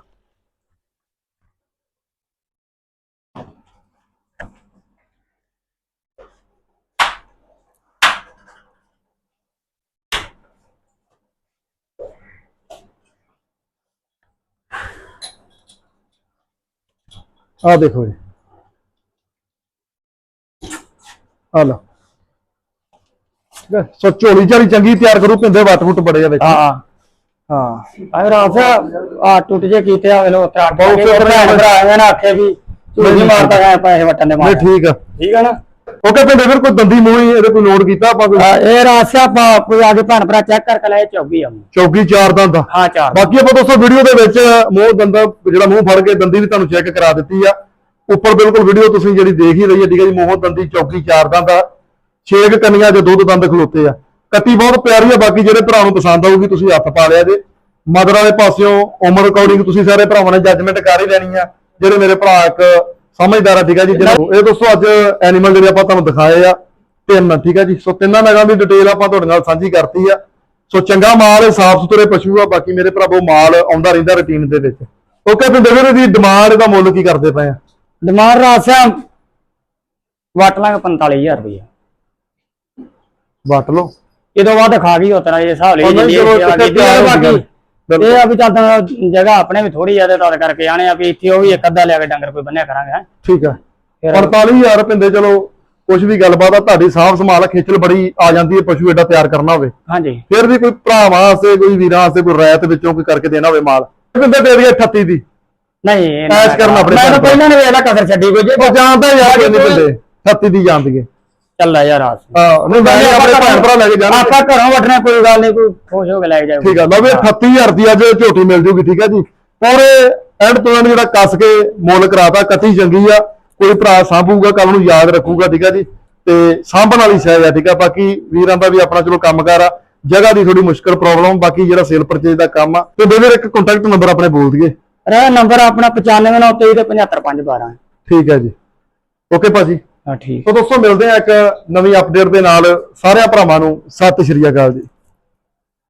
ਆ ਦੇਖੋ ਜੀ। ਆ ਲਓ। ਸੋ ਝੋਲੀ ਝਾਲੀ ਚੰਗੀ ਤਿਆਰ ਕਰੂ ਪਿੰਦੇ ਵੱਟ ਫੁੱਟ ਬੜੇ ਆ ਵਿੱਚ ਹਾਂ ਹਾਂ। ਅਗਰ ਆਸ ਆ ਟੁੱਟ ਜੇ ਕੀਤੇ ਆ ਵੇਲੋ ਤੇ ਬਹੁਤ ਭਰਾ ਐਵੇਂ ਨਾ ਆਖੇ ਵੀ ਨਹੀਂ, ਮਾਰਦਾ ਹੈ ਪੈਸੇ ਵਟਣ ਦੇ ਮਾਰ ਠੀਕ ਆ। ਠੀਕ ਹੈ ਨਾ? ਓਕੇ ਪਿੰਦੇ ਫਿਰ ਕੋਈ ਦੰਦੀ ਮੂੰਹ ਹੀ ਇਹਦੇ ਕੋਈ ਨੋਟ ਕੀਤਾ ਆਪਾਂ ਕੋਈ ਆ, ਇਹ ਰਾਸਿਆ ਕੋਈ ਆ ਕੇ ਭੈਣ ਭਰਾ ਚੈੱਕ ਕਰਕੇ ਲੈ ਚੌਗੀ ਆ ਚੌਕੀ ਚਾਰ ਦੰਦ ਆ। ਹਾਂ ਚਾਰ ਬਾਕੀ ਆਪਾਂ ਦੋਸਤੋ ਵੀਡੀਓ ਦੇ ਵਿੱਚ ਮੂੰਹ ਦੰਦਾ ਜਿਹੜਾ ਮੂੰਹ ਫੜ ਕੇ ਦੰਦੀ ਵੀ ਤੁਹਾਨੂੰ ਚੈੱਕ ਕਰਾ ਦਿੱਤੀ ਆ। ਉੱਪਰ ਬਿਲਕੁਲ ਵੀਡੀਓ ਤੁਸੀਂ ਜਿਹੜੀ ਦੇਖ ਹੀ ਰਹੀ ਹੈ ਠੀਕ ਹੈ ਜੀ ਮੂੰਹੋਂ ਦੰਦੀ ਚੌਕੀ ਚਾਰ ਦੰਦ ਆ। ਛੇਕ ਕੰਨੀਆਂ ਦੇ ਦੁੱਧ ਦੰਦ ਖਲੋਤੇ ਆ। ਕੱਤੀ ਬਹੁਤ ਪਿਆਰੀ ਆ ਬਾਕੀ ਜਿਹੜੇ ਭਰਾ ਨੂੰ ਪਸੰਦ ਆਊਗੀ ਤੁਸੀਂ ਹੱਥ ਪਾ ਲਿਆ ਜੇ। ਮਦਰ ਵਾਲੇ ਪਾਸਿਓਂ ਉਮਰ ਅਕੋਰਡਿੰਗ ਤੁਸੀਂ ਸਾਰੇ ਭਰਾਵਾਂ ਨੇ ਜੱਜਮੈਂਟ ਕਰ ਹੀ ਲੈਣੀ ਆ। ਜਿਹੜੇ ਮੇਰੇ ਭਰਾ ਇੱਕ ਸਮਝਦਾਰ ਆ ਠੀਕ ਆ ਜੀ ਜਿਹੜਾ ਇਹ ਦੋਸਤੋ ਅੱਜ ਐਨੀਮਲ ਜਿਹੜੇ ਆਪਾਂ ਤੁਹਾਨੂੰ ਦਿਖਾਏ ਆ ਤਿੰਨ ਠੀਕ ਆ ਜੀ। ਸੋ ਤਿੰਨਾਂ ਨਗਾਂ ਦੀ ਡਿਟੇਲ ਆਪਾਂ ਤੁਹਾਡੇ ਨਾਲ ਸਾਂਝੀ ਕਰਤੀ ਆ। ਸੋ ਚੰਗਾ ਮਾਲ ਹੈ ਸਾਫ਼ ਸੁਥਰੇ ਪਸ਼ੂ ਆ ਬਾਕੀ ਮੇਰੇ ਭਰਾਵੋ ਮਾਲ ਆਉਂਦਾ ਰਹਿੰਦਾ ਰੁਟੀਨ ਦੇ ਵਿੱਚ। ਓਕੇ ਫਿਰ ਦੇਖੋ ਦੀ ਡਿਮਾਂਡ ਦਾ ਮੁੱਲ ਕੀ ਕਰਦੇ ਪਏ ਆ? ਦਿਮਾਗ ਰਾਸਿਆ ਵਟ ਲਾਂਗੇ 45000 ਰੁਪਏ ਵਟ ਲਓ। ਇਹਦੋਂ ਬਾਅਦ ਖਾ ਗਈ ਉਤਰਾ ਇਹ ਹਿਸਾਬ ਲਈ ਜਿੰਨੀ ਬਾਕੀ ਇਹ ਆ ਵੀ ਚੱਲ ਜਗ੍ਹਾ ਆਪਣੇ ਵੀ ਥੋੜੀ ਜ਼ਿਆਦਾ ਤੌਰ ਕਰਕੇ ਆਣੇ ਆ ਵੀ ਇੱਥੇ ਉਹ ਵੀ ਇੱਕ ਅੱਧਾ ਲਿਆ ਕੇ ਡੰਗਰ ਕੋਈ ਬੰਨਿਆ ਕਰਾਂਗੇ। ਠੀਕ ਆ। ਫਿਰ 45000 ਪਿੰਦੇ ਚਲੋ ਕੁਝ ਵੀ ਗੱਲਬਾਤ ਆ ਤੁਹਾਡੀ ਸਾਫ਼ ਸੰਭਾਲ ਖੇਚਲ ਬੜੀ ਆ ਜਾਂਦੀ ਹੈ ਪਸ਼ੂ ਐਡਾ ਤਿਆਰ ਕਰਨਾ ਹੋਵੇ। ਹਾਂਜੀ। ਫਿਰ ਵੀ ਕੋਈ ਭਰਾਵਾਂ ਵਾਸਤੇ ਕੋਈ ਵੀਰਾਂ ਵਾਸਤੇ ਕੋਈ ਰਾਇਤ ਵਿੱਚੋਂ ਕੋਈ ਕਰਕੇ ਦੇਣਾ ਹੋਵੇ ਮਾਲ। ਪਿੰਦੇ ਦੇ ਦਈਏ 38 ਦੀ। ਨਹੀਂ ਐਸ਼ ਕਰਨ ਆਪਣੇ ਮੈਂ ਤਾਂ ਪਹਿਲਾਂ ਨੇ ਵੇਲਾ ਕਸਰ ਛੱਡੀ ਕੋਈ ਜੇ। ਜਾਣਦਾ ਯਾਰ ਕਿੰਨੇ ਪਿੰਦੇ 38 ਦੀ ਜਾਂਦੀ ਹੈ ਚੱਲਾ ਯਾਰ ਆਸ ਹਾਂ ਨਹੀਂ ਮੈਂ ਆਪਣੇ ਭੈਣ ਭਰਾ ਲੈ ਕੇ ਜਾਣਾ। ਆਪਾਂ ਘਰੋਂ ਵਟਣਾ ਕੋਈ ਗੱਲ ਨਹੀਂ ਕੋਈ ਖੁਸ਼ ਹੋ ਕੇ ਲੈ ਜਾਓ ਠੀਕ ਆ ਲਓ ਵੀ 38000 ਦੀ ਅੱਜ ਝੋਟੀ ਮਿਲ ਜੂਗੀ ਠੀਕ ਆ ਜੀ। ਔਰ ਐਂਡ ਤੋਂ ਐਂਡ ਜਿਹੜਾ ਕੱਸ ਕੇ ਮੁੱਲ ਕਰਾਤਾ ਕੱਟੀ ਚੰਗੀ ਆ। ਕੋਈ ਭਰਾ ਸਾਂਭੂਗਾ ਕੱਲ ਨੂੰ ਯਾਦ ਰੱਖੂਗਾ ਠੀਕ ਆ ਜੀ। ਤੇ ਸਾਂਭਣ ਵਾਲੀ ਸ਼ਾਇ ਆ ਠੀਕ ਆ। ਬਾਕੀ ਵੀਰਾਂ ਦਾ ਵੀ ਆਪਣਾ ਚਲੋ ਕੰਮਕਾਰ ਆ। ਜਗ੍ਹਾ ਦੀ ਥੋੜੀ ਮੁਸ਼ਕਲ ਪ੍ਰੋਬਲਮ ਬਾਕੀ ਜਿਹੜਾ ਸੇਲ ਪਰਚੇਜ ਦਾ ਕੰਮ ਆ। ਤੇ ਬੇਬੇ ਇੱਕ ਕੰਟੈਕਟ ਨੰਬਰ ਆਪਣੇ ਬੋਲ ਦਈਏ। ਰੇ ਨੰਬਰ ਆਪਣਾ 95923 ਤੇ 75512 ਠੀਕ ਹੈ ਜੀ। ਓਕੇ ਭਾਜੀ। ਹਾਂ, ਠੀਕ। ਸੋ ਦੋਸਤੋ, ਮਿਲਦੇ ਆ ਇੱਕ ਨਵੀਂ ਅਪਡੇਟ ਦੇ ਨਾਲ। ਸਾਰਿਆਂ ਭਰਾਵਾਂ ਨੂੰ ਸਤਿ ਸ਼੍ਰੀ ਅਕਾਲ ਜੀ।